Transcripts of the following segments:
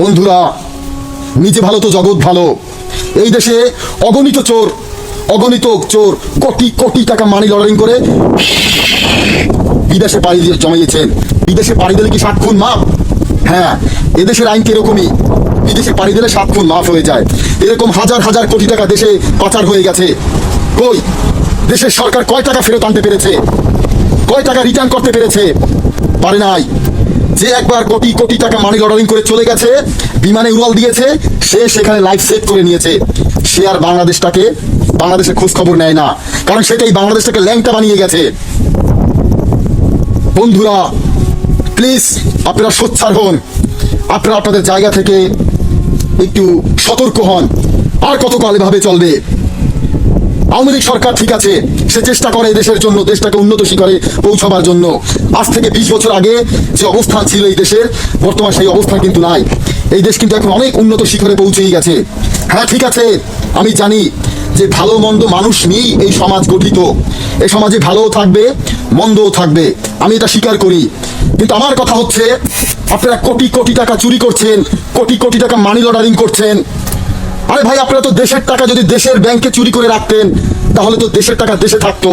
বন্ধুরা, নিজে ভালো তো জগৎ ভালো। এই দেশে অগণিত চোর অগণিত চোর, কোটি কোটি টাকা মানি লন্ডারিং করে বিদেশে পাড়ি দিয়ে জমাইয়েছেন। বিদেশে পাড়ি দিলে কি সাত খুন মাপ হ্যাঁ এদেশের আইন এরকমই? বিদেশে পাড়ি দিলে সাত খুন মাফ হয়ে যায়। এরকম হাজার হাজার কোটি টাকা দেশে পাচার হয়ে গেছে। কই? দেশের সরকার কয় টাকা ফেরত আনতে পেরেছে? কয় টাকা রিটার্ন করতে পেরেছে? পারে নাই। যে একবার কোটি কোটি টাকা মানি লন্ডারিং করে চলে গেছে, বিমানে উড়াল দিয়েছে, সে সেখানে লাইফ সেভ করে নিয়েছে। সে আর বাংলাদেশটাকে বাংলাদেশের খোঁজ খবর নেয় না। কারণ সেটাই বাংলাদেশটাকে ল্যাংটা বানিয়ে গেছে। বন্ধুরা প্লিজ আপনারা সোচ্চার হন। আপনারা আপনাদের জায়গা থেকে একটু সতর্ক হন। আর কতকাল এভাবে চলবে? আওয়ামী লীগ সরকার ঠিক আছে, সে চেষ্টা করে দেশের জন্য, দেশটাকে উন্নত শিখরে পৌঁছাবার জন্য। আজ থেকে বিশ বছর আগে যে অবস্থান ছিল এই দেশের বর্তমান সেই অবস্থান কিন্তু নাই। এই দেশ কিন্তু এখন অনেক উন্নত শিখরে পৌঁছেই গেছে। হ্যাঁ ঠিক আছে, আমি জানি যে ভালো মন্দ মানুষ নিয়েই এই সমাজ গঠিত। এই সমাজে ভালোও থাকবে, মন্দও থাকবে। আমি এটা স্বীকার করি। কিন্তু আমার কথা হচ্ছে, আপনারা কোটি কোটি টাকা চুরি করছেন, কোটি কোটি টাকা মানি লন্ডারিং করছেন। আরে ভাই, আপনারা তো দেশের টাকা যদি দেশের ব্যাংকে চুরি করে রাখতেন, তাহলে তো দেশের টাকা দেশে থাকতো।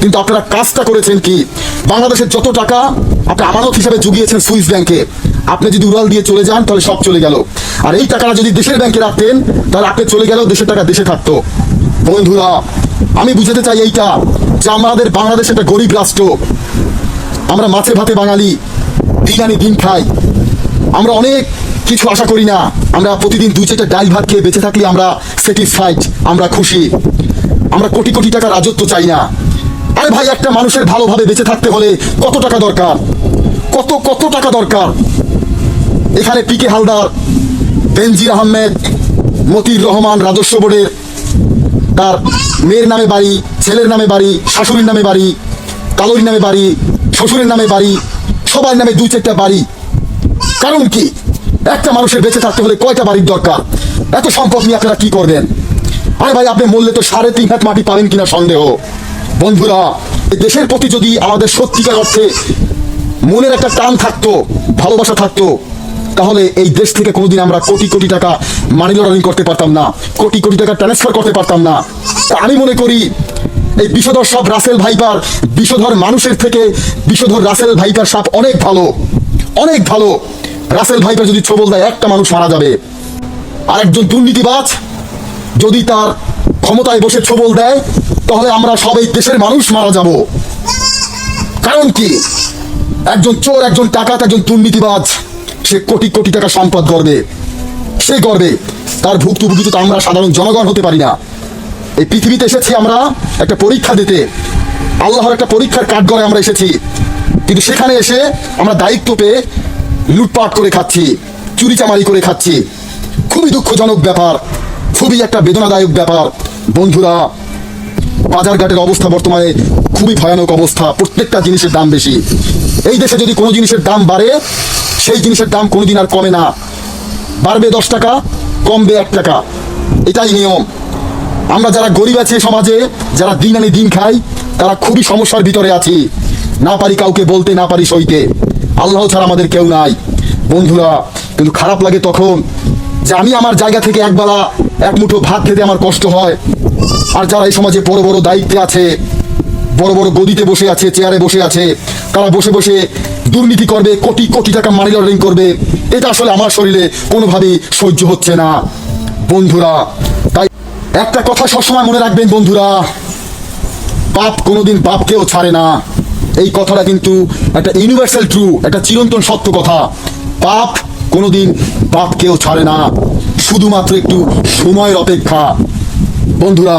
কিন্তু আপনারা কাজটা করেছেন কি? বাংলাদেশের যত টাকা আপনি আমানত হিসাবে জুগিয়েছেন সুইস ব্যাংকে আপনি যদি উড়াল দিয়ে চলে যান, তাহলে সব চলে গেল। আর এই টাকাটা যদি দেশের ব্যাংকে রাখতেন, তাহলে আপনি চলে গেলেও দেশের টাকা দেশে থাকতো। বন্ধুরা, আমি বুঝাতে চাই এইটা, যে আমাদের বাংলাদেশ একটা গরিব রাষ্ট্র। আমরা মাছে ভাতে বাঙালি দিন আনি দিন খাই। আমরা অনেক কিছু আশা করি না। আমরা প্রতিদিন দু চারটা ডাল ভাত খেয়ে বেঁচে থাকলে আমরা স্যাটিসফাইড আমরা খুশি। আমরা কোটি কোটি টাকা রাজত্ব চাই না। আরে ভাই, একটা মানুষের ভালোভাবে বেঁচে থাকতে হলে কত টাকা দরকার? কত কত টাকা দরকার? এখানে পিকে হালদার, বেনজির আহমেদ, মতির রহমান রাজস্ব বোর্ডের, তার মেয়ের নামে বাড়ি, ছেলের নামে বাড়ি, শাশুড়ির নামে বাড়ি, কালোরির নামে বাড়ি, শ্বশুরের নামে বাড়ি, সবার নামে দুই চারটা বাড়ি। কারণ কি? একটা মানুষের বেঁচে থাকতে হলে কয়টা বাড়ির দরকার? এত সম্পদ নিয়ে আপনারা কি করবেন? আরে ভাই, আপনি মরলে তো সাড়ে তিন হাত মাটি পাবেন কিনা সন্দেহ। বন্ধুরা দেশের প্রতি যদি আমাদের সত্যিকার অর্থে মনের একটা টান থাকতো, ভালোবাসা থাকতো, তাহলে এই দেশ থেকে কোনোদিন আমরা কোটি কোটি টাকা মানি লন্ডারিং করতে পারতাম না, কোটি কোটি টাকা ট্রান্সফার করতে পারতাম না। তা আমি মনে করি, এই বিষধর সব রাসেল ভাইপার, বিষধর মানুষের থেকে বিষধর রাসেল ভাইপার সাপ অনেক ভালো অনেক ভালো। রাসেল ভাইপার যদি ছবল দেয়, একটা মানুষ মারা যাবে। আর একজন দুর্নীতিবাজ যদি তার ক্ষমতায় বসে ছবল দেয়, তাহলে আমরা সবাই দেশের মানুষ মারা যাব। কারণ কি? একজন চোর, একজন টাকাত একজন দুর্নীতিবাজ, সে কোটি কোটি টাকা সম্পদ গড়বে। সে গড়বে। তার ভুক্তভোগী তো আমরা সাধারণ জনগণ হতে পারি না। এই পৃথিবীতে এসেছি আমরা একটা পরীক্ষা দিতে। আল্লাহর একটা পরীক্ষার কাঠগড়ে আমরা এসেছি। কিন্তু সেখানে এসে আমরা দায়িত্ব পেয়ে লুটপাট করে খাচ্ছি চুরি চামারি করে খাচ্ছি। খুবই দুঃখজনক ব্যাপার, খুবই একটা বেদনাদায়ক ব্যাপার। বন্ধুরা, বাজারঘাটের অবস্থা বর্তমানে খুবই ভয়ানক অবস্থা, প্রত্যেকটা জিনিসের দাম বেশি। এই দেশে যদি কোনো জিনিসের দাম বাড়ে, সেই জিনিসের দাম কোনোদিন আর কমে না। বাড়বে দশ টাকা, কমবে এক টাকা। এটাই নিয়ম। আমরা যারা গরিব আছি সমাজে, যারা দিন আনি দিন খাই, তারা খুবই সমস্যার ভিতরে আছি। না পারি কাউকে বলতে, না পারি সইতে। আল্লাহ ছাড়া আমাদের কেউ নাই। বন্ধুরা, কিন্তু খারাপ লাগে তখন যে আমি আমার জায়গা থেকে একবেলা এক মুঠো ভাত খেতে আমার কষ্ট হয়। আর যারা এই সমাজে বড় বড় দায়িত্বে আছে, বড় বড় গদিতে বসে আছে, চেয়ারে বসে আছে, তারা বসে বসে দুর্নীতি করবে, কোটি কোটি টাকা মানি লন্ডারিং করবে, এটা আসলে আমার শরীরে কোনোভাবেই সহ্য হচ্ছে না। বন্ধুরা, তাই একটা কথা সবসময় মনে রাখবেন বন্ধুরা, পাপ কোনোদিন বাপকেও ছাড়ে না। এই কথাটা কিন্তু একটা ইউনিভার্সাল ট্রু একটা চিরন্তন সত্য কথা। পাপ কোনোদিন পাপ কেউ ছাড়ে না, শুধুমাত্র একটু সময়ের অপেক্ষা। বন্ধুরা